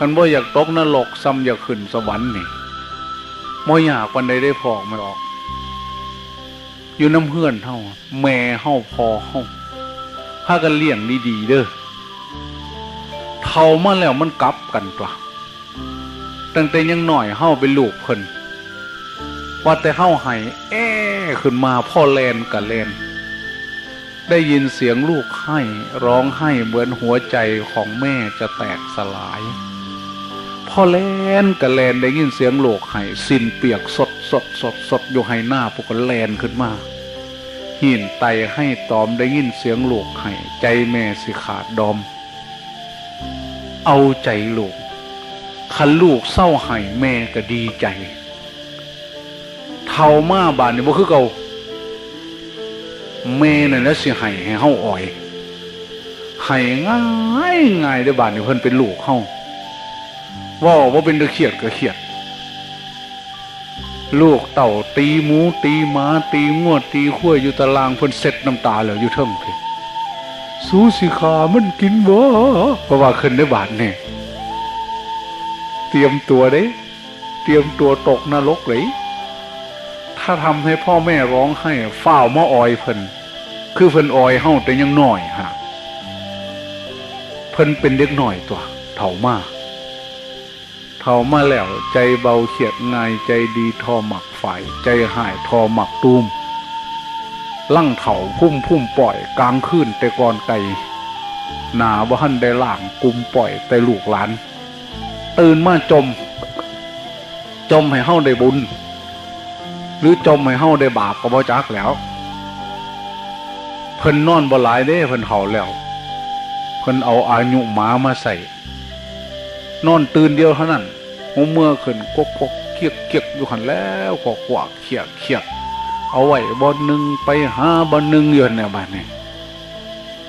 คันบ่อยากตกนรกซ้ำอยากขึ้นสวรรค์นี่บ่อยากวันใดได้พอกไม่ออก อยู่น้ำเพื่อนเฮาแม่เฮาพอเฮาพากันเลี้ยงดีๆเด้อเท่ามาแล้วมันกลับกันตัวตั้งแต่ยังหน่อยเฮาเป็นลูกเพิ่นว่าแต่เฮาให้แอ้ขึ้นมาพ่อแลนกับแลนได้ยินเสียงลูกให้ร้องให้เหมือนหัวใจของแม่จะแตกสลาย พ่อแลนกับแลนได้ยินเสียงโลกให้สิ้นเปียกสดสดสดสดอยู่ให้หน้าพวกก็แลนขึ้นมาหินไตให้ตอมได้ยินเสียงโลกให้ใจแม่สิขาดดอม เอาใจลูกคันลูกเศร้าให้แม่ก็ดีใจเท่ามาบานนี่บ่คือเก่าแม่นั่นแหละสิให้ให้เฮาอ่อยให้ง่ายง่ายได้อบานนี่เพิ่นเป็นลูกเฮา ว่าว่าเป็นตะเขียดก็เขียด ลูกเต่าตีหมู ตีหมา ตีงวด ตีขั้วอยู่ตารางเพิ่นเซ็ตน้ำตาแล้วอยู่เทิงเพี่สู้สิขามันกินบ่เพราะว่าขึ้นได้บาทเนี่ยเตรียมตัวเด้ เตรียมตัวตกนรกเลยถ้าทำให้พ่อแม่ร้องให้ฝ้าวมาออยเพิ่นคือเพิ่นออยเฮาแต่ยังน้อยฮะเพิ่นเป็นเด็กหน่อยตัวเถ่ามาก เท่ามาแล้วใจเบาเขียดง่ายใจดีทอหมักฝ่ายใจหายทอหมักตูมลั่งเถาพุ่มพุ่มปล่อยกลางคืนแต่ก่อนไก่หนาบ่หันได้ล่างกุมปล่อยแต่ลูกหลาน ตื่นมาจม จมให้เฮาได้บุญ หรือจมให้เฮาได้บาปก็บ่จักแล้วเพิ่นนอนบ่หลายเด้เพิ่นเฒ่าแล้วเพิ่นเอาอายุหมามาใส่นอนตื่นเดียวเท่านั้น หัวเมื่อขึ้นกกกกเกียกเกียกอยู่หันแล้วกกวากเขียกเขียกเอาไว้บอนหนึ่งไปหาบอนหนึ่งอยู่หันเนี่ยบ้านนี่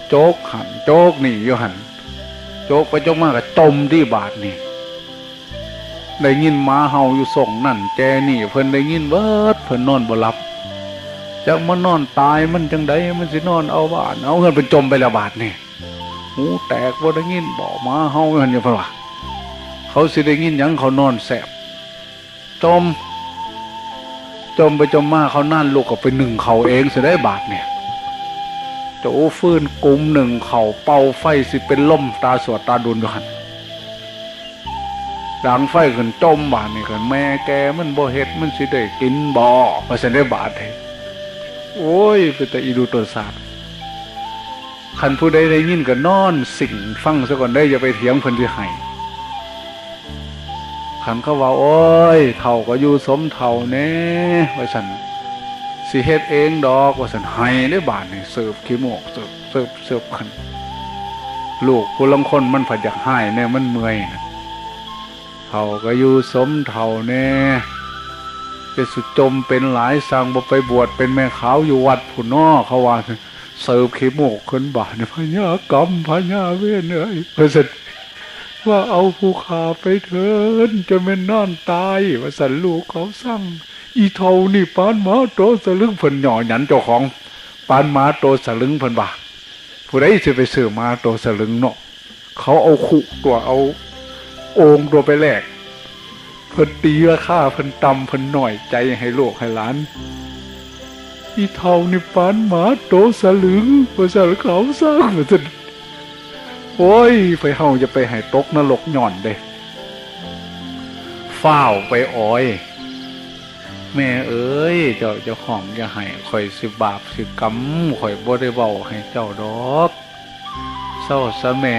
โจกหันโจกนี่อยู่หันโจกไปโจกมากกับจมที่บาทนี่ได้ยินหมาเห่าอยู่ส่งนั่นแจนี่เพิ่นได้ยินเวิร์ดเพิ่นนอนบ่หลับจักมานอนตายมันจังไดมันสินอนเอาบ้านเอาเงินเป็นจมไปและบาทนี่หูแตกบ่ได้ยินบ่หมาเห่าอยู่หันอยู่เพิ่นว่า เขาสิได้ยินยังเขานอนแสบจม จมไปจมมาเขานั่นลูกก็ไปหนึ่งเขาเองสิได้บาทเนี่ยโจฟื้นกลุ่มหนึ่งเขาเป่าไฟสิเป็นล่มตาสวดตาดุนอยู่หันดังไฟขึ้นจมบาทนี่กันแม่แกมันบ่เฮ็ดมันสิได้กินบ่อมาสิได้บาทเฮ้โอ้ยเป็นแต่อีดูตัวศาสตร์คันผู้ใดได้ยินก็นอนสิ่งฟังซะก่อนได้อย่าไปเถียงเพิ่นที่ให้ ขันเขาว่าโอ้ยเท่าก็อยู่สมเท่าแน่ว่าสันสิเฮ็ดเองดอกว่าสันให้ได้บาทนี่เสิร์ฟขี้โมกเสิร์ฟเสิร์ฟเสิร์ฟขันลูกผู้ลังคนมันผัดอยากให้แน่มันเมื่อยนะเท่าก็อยู่สมเท่าแน่จะสุดจมเป็นหลายสั่งบ่ไปบวชเป็นแม่ขาวอยู่วัดผู้นอเขาว่าเสิร์ฟขี้โมกขึ้นบาทนี่พญากรรมพญาเวรเอ้ยว่าสัน ว่าเอาผู้ขาไปเถินจะเป็นนอนตายว่าสันลูกเขาสั่งอีเทานี่ปานหมาโตสลึงเพิ่นหน่อหยันเจ้าของปานหมาโตสลึงเพิ่นว่าผู้ใดจะไปซื้อหมาโตสลึงเนาะเขาเอาขุตัวเอาองตัวไปแลกเพิ่นตีราคาเพิ่นตำเพิ่นหน่อยใจให้ลูกให้หลานอีเทานี่ปานหมาโตสลึงว่าสันเขาสร้างว่าสัน โอ้ยไปเฮาจะไปให้ตกนรกหย่อนเด้ฝ้าวไปอ้อย แม่เอ้ย เจ้าเจ้าของอย่าให้ข่อยสิบาปสิกรรมข่อยบ่ได้เบาให้เจ้าดอกเศร้าซะแม่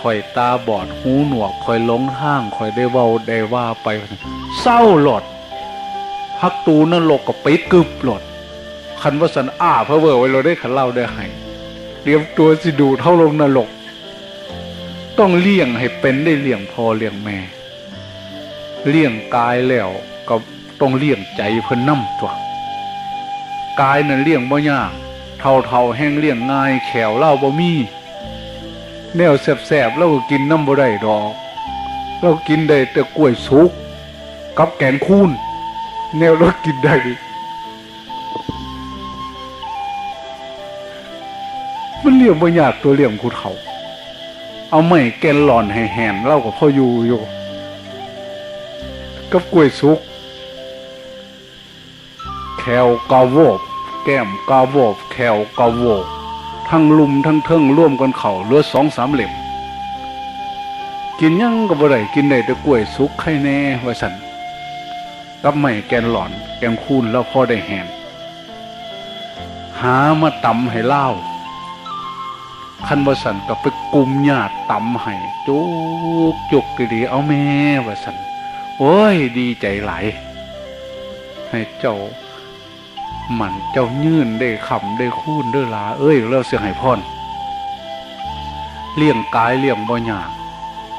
ข่อยตาบอดหูหนวกข่อยหลงทางข่อยได้เบาได้ว่าไป เศร้าหลดพักตูนรกก็ปิดกึบหลดคันว่าสันอ้าเพระเวอไว้เราได้ขันเล่าได้ให้ เตรียมตัวสิดูเท่าลงนรก ต้องเลี้ยงให้เป็นได้เลี้ยงพอเลี้ยงแม่ เลี้ยงกายแล้วก็ต้องเลี้ยงใจเพิ่นน้ำตัวกายนั่นเลี้ยงบ่ยากเท่าเท่าแห้งเลี้ยงง่ายแขวเล่าบ่มีแนวแสบๆเราก็กินน้ำบ่ได้ดอก เรากินได้แต่กล้วยสุกกับแกงคูนแนวเรากินได้ มันเลี้ยงบ่ยากตัวเลี้ยงคูเฒ่าเอาไม่แกนหลอนให้แหนเล่ากับพ่ออยู่อยู่กับกล้วยสุกแควกาโวบ แก้มกาโวบแควกาโวบ ทั้งลุมทั้งเทิงร่วมกันเข่าเลือสองสามเหล่มกินยังก็บ่ได้กินได้แต่กล้วยสุกไข่แน่วสันกับไม่แกนหลอน แกงคูนแล้วพ่อได้แหนหามาตำให้เล่า คันว่าสันก็ไปกุมหญาติตำให้จุกจุกดีๆเอาแม่ว่าสันโอ้ยดีใจไหล ให้เจ้าหมันเจ้ายื่นได้คำได้คูนเด้อลา เอ้ยแล้วเสียงให้พรเลี้ยงกายเลี้ยงบ่ยาก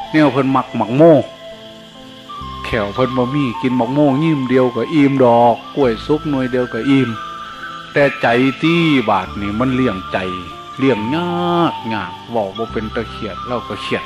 เนี่ยเพิ่นมักหมักโม่แขวเพิ่นบ่มีกินหมักโม่ยิ้มเดียวก็อิ่มดอกกล้วยซุกหน่วยเดียวก็อิ่มแต่ใจที่บาทนี่มันเลี้ยงใจ เลี้ยงยากยากบอกว่าเป็นตะเขียดเราก็เขียด